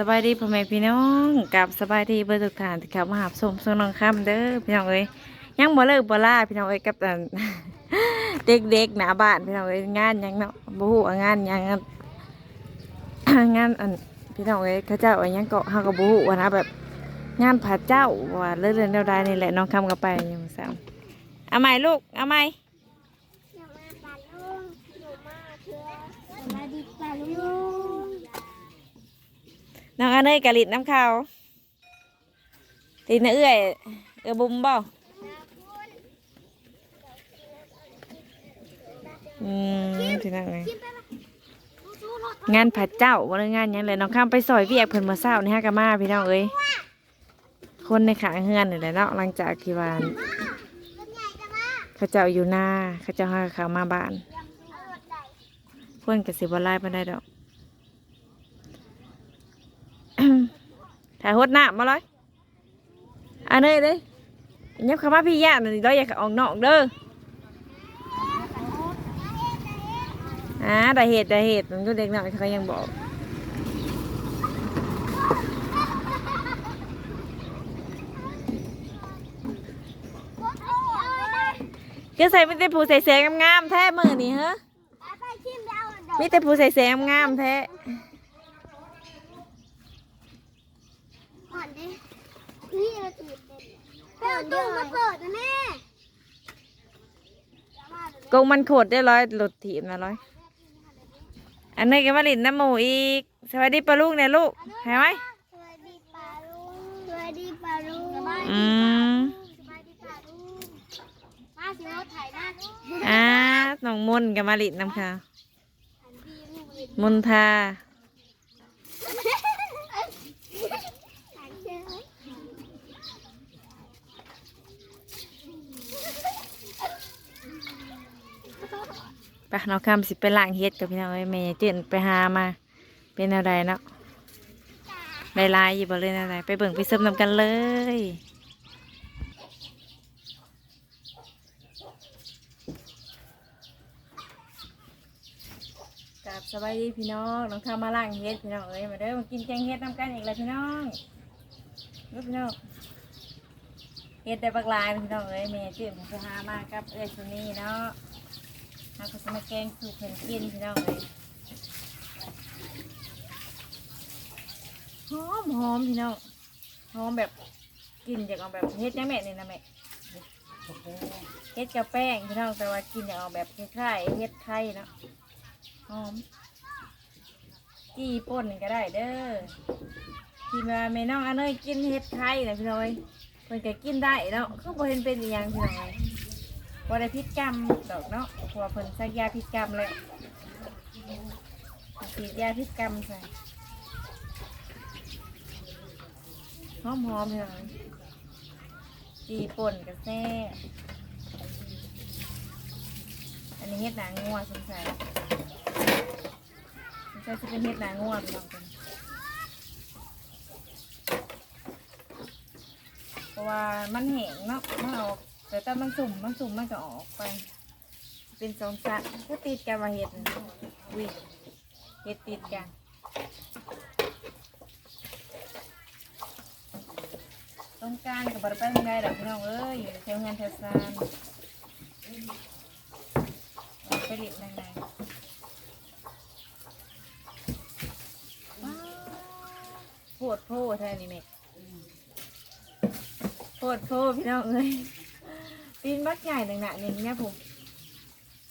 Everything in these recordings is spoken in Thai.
สบายดีพ่อแม่พี่น้องกับสบายดีเบอร์ทุกท่านที่เข้ามาหาชมส่งน้องคำเด้อพี่น้องเอ้ยยังบ่เลิกบ่ลาพี่น้องเอ้ยกับเด็กๆหนาบ้านพี่น้องเอ้ยงานยังเนาะบ่ฮู้งานยังงานอันพี่น้องเอ้ยเขาเจ้าอาหยังก็เฮาก็บ่ฮู้ว่านะแบบงานพระเจ้าว่าเรื่องๆแนวใดนี่แหละน้องคำก็ไปอยู่มื้อเช้าเอาใหม่ลูกเอาใหม่อย่ามาปาลุงอยู่มาเถอะมาดิปาลุง น้องอันเอ้ยกะลิดน้ำข้าวตีนเอื้อยเอื้อบุ้มบ่อืมที่นั่นไงงานผัดเจ้าวันงานยังเลยน้องข้ามไปซอยเวียกเพิ่นมื่อเช้านี่ฮะกะมาพี่น้องเอ้ยคนในขางเฮือนนี่แหละเนาะหลังจากที่วานรถใหญ่จะมาเขาเจ้าอยู่หน้าเขาเจ้าหาเขามาบ้านเอารถใหญ่เพิ่นก็สิบ่ไล่ปานใดดอก ถ่ายโหดหน้ามาเลยอันนี้เด้ยับเข้ามาพี่ย่าหน่อยเด้ออย่าออกนอกเด้ออ่าได้เหตุได้เหตุมันก็เด็กน้อยเขาก็ยังบอกรถเอาเลยก็ใส่มีแต่ผู้ใส่แสงงามๆแท้มือนี่ฮะไปไปชิมแล้วเดี๋ยวมีแต่ผู้ใส่แสงงามๆแท้ ก่อนดิ นี่เราตีดเปิดตู้มาเปิดนะแม่กงมันโขดได้ร้อยหลุดถีบนะร้อย อันนี้ก็มาลินน้ำหมูอีก สวัสดีปลาลูกเนี่ยลูกเห็นไหมสวัสดีปาลุงสวัสดีปาลุงอืมสวัสดีปาลุงมาสิรถไถหน้าอ่าน้องมุนกับมาลินน้ำค่ะหันพี่ลูกเห็นมุนทา หันเชื่อ ไปน้องคำสิไปล้างเฮ็ดกับพี่น้องเอ้ยแม่เจนไปหามา เป็นอะไรเนาะได้ลายอยู่บ่เลยอะไรไปเบิ่งไปเสริมนำกันเลยกับสบายดีพี่น้องน้องคำมาล้างเฮ็ดพี่น้องเอ้ยมาเด้อมากินแกงเฮ็ดนำกันอีกแล้วพี่น้องลูกพี่น้องเฮ็ดได้บักลายพี่น้องเอ้ยแม่เจนไปหามากับเอ้ยซุนี่เนาะ เราก็จะมาแกงสูตรเผ็ดกินพี่น้องเลยหอมหอมพี่น้องหอมแบบกินจากเอาแบบเฮ็ดแม่นี่นะแม่เฮ็ดกับแป้งพี่น้องแต่ว่ากินอย่างเอาแบบคล้ายๆเฮ็ดไข่เนาะหอมจี้ป่นก็ได้เด้อที่มาแม่น้องอันเนยกินเฮ็ดไข่นะพี่น้อยเพิ่นก็กินได้เนาะคือบ่เห็นเป็นอีหยังพี่น้อย บริพิษกรรมดอกเนาะเพราะวาเพิ่นใส่ยาพิษกรรมแล้วฉีดยาพิษกรรมใส่หอมหอมเลยจีป่นกับแซ่อันนี้เฮ็ดหนางัวสงสัยสงสัยจะเป็นเฮ็ดหนางัวพี่น้องกันเพราะว่ามันแห้งเนาะมันออก แต่ถ้ามันสุ่มมันสุ่มมันก็ออกไป เป็นสองสัตว์ก็ติดกันมาเห็ดนะอุ้ยเห็ดติดกันต้องการกับบริไปทางใดดอกน้องเอ้ยอยู่แถวงานแถวซานไปหลิบทางใดว้าวโพดโพดแท้นี่เมฆโพดโพดพี่น้องเอ้ย ปีนบักใหญ่หนึ่งหนะนี่เนี่ยผม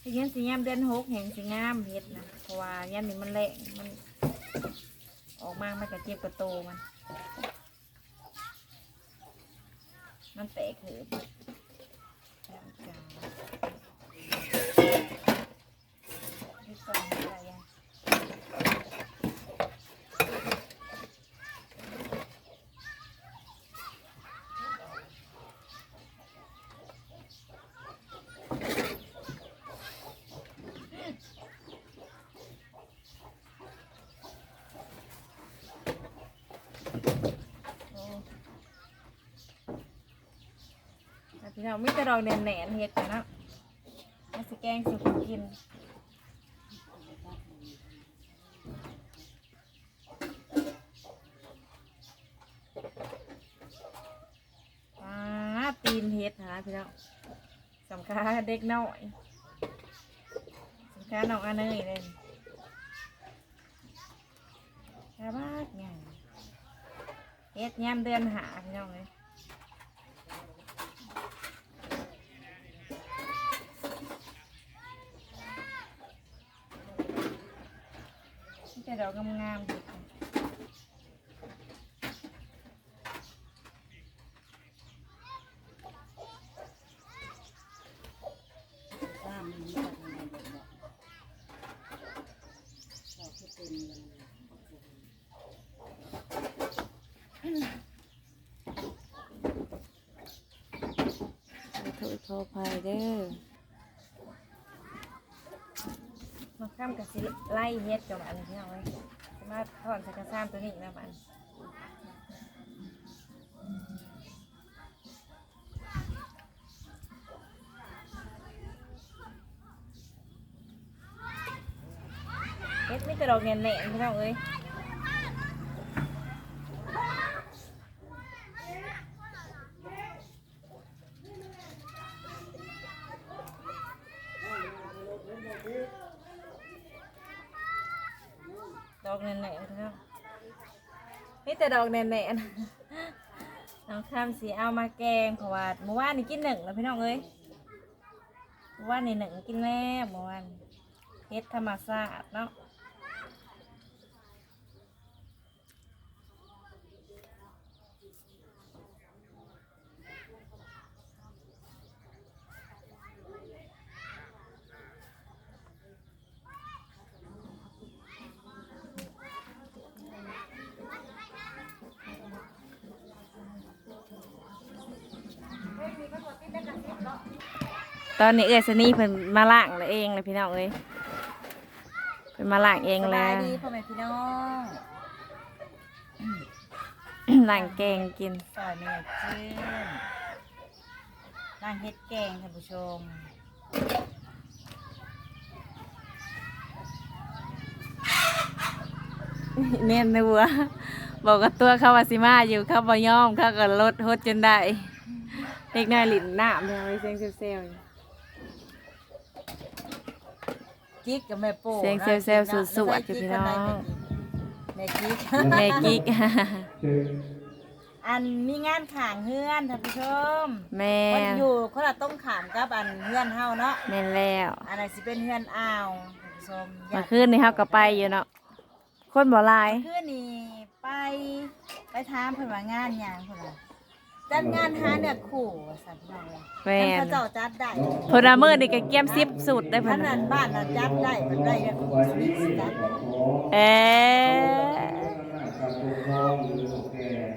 สีเงี้สีงามเดือนหกแห่งสีงามเห็ดนะเพราะว่าย่ามนี่มันแรงมัน ออกมามันก็เจี๊ยบกระโตมัน มันแตกเหือ พี่น้อไมิตรดอกแหนแหนเฮ็ดนะมาสิแกงสุกกินป้าตีนเฮ็ดนะพี่น้องสำคัญเด็กน้อยสำคัญน้องอันเนยเลยสบายไง เฮ็ดยามเดือนหาพี่น้องเลยนี่แต่ดอกงามๆ อโทษขออภัยเด้อมาข้ามกับสิไล่เฮ็ดกับอันนี้เอาไว้สามารถถอนสักกระซ้ำตัวนี้นะมันเฮ็ดไม่กระดอกแน่นๆพี่น้องเอ้ย ดอกแน่นๆพี่น้องนี่แต่ดอกแน่นๆน้องข้ามสีเอามาแกงเพราะว่าเมื่อวานนี่กินหนึ่งแล้วพี่น้องเอ้ยเมื่อวานนี่หนึ่งกินแล้วเมื่อวานเฮ็ดธรรมชาสตร์เนาะ ตอนนี้เอ้ยสนี่เพิ่นมาล้างเลยเองเลยพี่น้องเอ้ยเพิ่นมาล้างเองสแล้บายวดีพ่อแม่พี่น้องล้างแกงกินซอยแม่จื้นนั่งเฮ็ดแกงท่านผู้ชมเน้นนะบัวบอกกับตัวเขาว่าสิมาอยู่เขาบ่ยอมเขาก็ลดฮดจนได้เด็กน้อยหลินน้ำเนี่ยไว้เสียงเซลล์ กิ๊กกับแม่โป้เสียงเซลล์สุดสวดอยู่พี่น้องแม่กิ๊กแม่กิ๊กอันมีงานขางเฮือนท่านผู้ชมแม่คนอยู่คนละต้องขามกับอันเฮือนเฮาเนาะแม่นแล้วอันไหนสิเป็นเฮือนอ้าวท่านผู้ชมเมื่อคืนนี่เฮาก็ไปอยู่เนาะคนบ่หลายคืนนี้ไปไปถามเพิ่นว่างานหยังเพิ่นว่า จัดงานหาเนื้อคู่ว่าซั่นพี่น้องเอ้ยแม่ท่านนเขาเจ้าจัดได้เพนว่ามื้อนี่ก็เกียม10สุดได้ขเพิ่นนาน่ะดบ้านน่ะจับได้มันได้แล้วนี่สิจับเอ๊ะ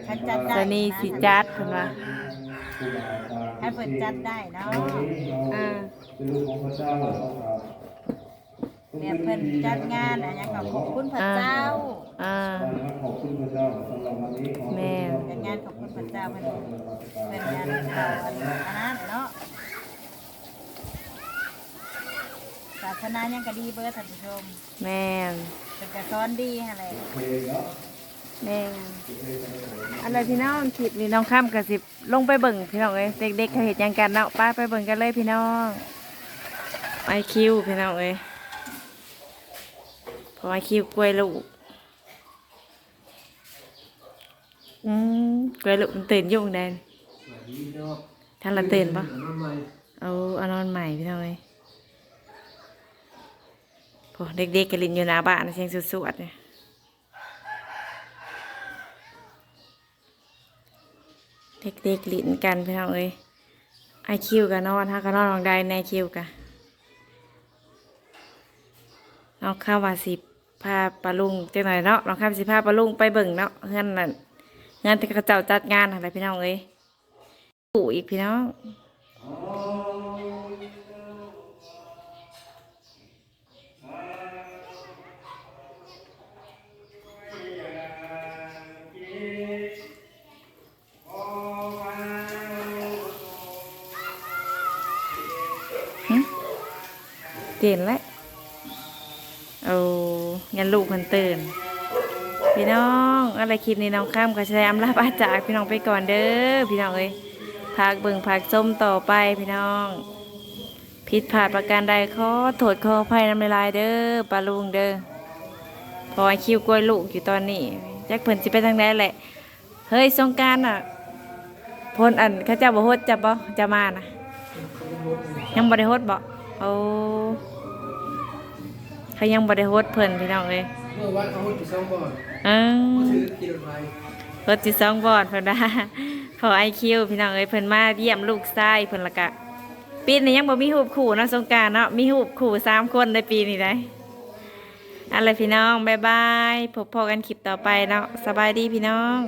ฉันจัดได้สนี่สิจัดเพิ่นว่าให้เพิ่นจัดได้เนาะอ่าเนี่ยเพิ่นจัดงานอันหยังก็ขอบคุณพระเจ้า อ่าแม่นจัดงานขอบคุณพระเจ้าเพิ่นเพิ่นงานเก่าอันนั้นเนาะศาสนายังก็ดีเบิดท่านผู้ชม แม่นเพิ่นก็สอนดีหั่นแหละแม่นอะไรพี่น้องคลิปนี้น้องข้ามกับสิบลงไปเบิ่งพี่น้องเอ้ยเด็กๆเขาเห็นยังกันเนาะไป้าไปเบิ่งกันเลยพี่น้องไอคิวพี่น้องเอ้ยเพราะไอคิวกล้วยลูก อืมกล้วยลูกมันตื่นอยุ่งแดนท่านละตื่นปะเอาเอานอนใหม่พี่น้องเอ้ยพอเด็กๆกันลินอยู่หน้าบ้านเสียงสวดๆเนี่ยเด็กๆลิ้นกันพี่น้องเอ้ยไอคิวกับนอนฮะกับนอนลองได้ในคิวกะน้องข้าวว่าสิพาปลาลุงเจังหน่อยเนาะน้องข้าวสิพาปลาลุงไปเบิ่งเนาะเงินนั่น งินที่เขาเจ้าจัดงานอะไรพี่น้องเอ้ยปู่อีกพี่น้องเตียนแล้วเอางั้นลูกมันตื่น พี่น้องอะไรคลิปนี้น้องข้ามก็ใช้อำลาบาจากพี่น้องไปก่อนเด้อพี่น้องเอ้ยพักเบิ่งพักส้มต่อไปพี่น้องผิดพลาดประการใดขอโทษขออภัยน้ำลายเด้อปลาลุงเด้อพอคิวกล้วยลูกอยู่ตอนนี้จักเพิ่นสิไปทางใดแหละเฮ้ยสงการอะพลอันเขาเจ้าบ่ฮดจะบ่จะมานะยังบ่ได้ฮดบ่โอ้เขายังบ่ได้ฮดเพิ่นพี่น้องเอ้ยเมื่อวันเขาหุ่สองบ่ อนเอ้าถือขี่รถไฟรถจิสองบอดเพิ่นว่าพอไอคิวพี่น้องเอ้ยเพิ่นมาเยี่ยมลูกชายเพิ่นละกะ ปีนี้ยังบ่มีรูปคู่เนาะสงกรารเนาะมีรูปคู่สามคนในปีนี้ได้อะไรพี่น้องบ๊ายบายพบพอกันคลิปต่อไปเนาะสบายดีพี่น้อง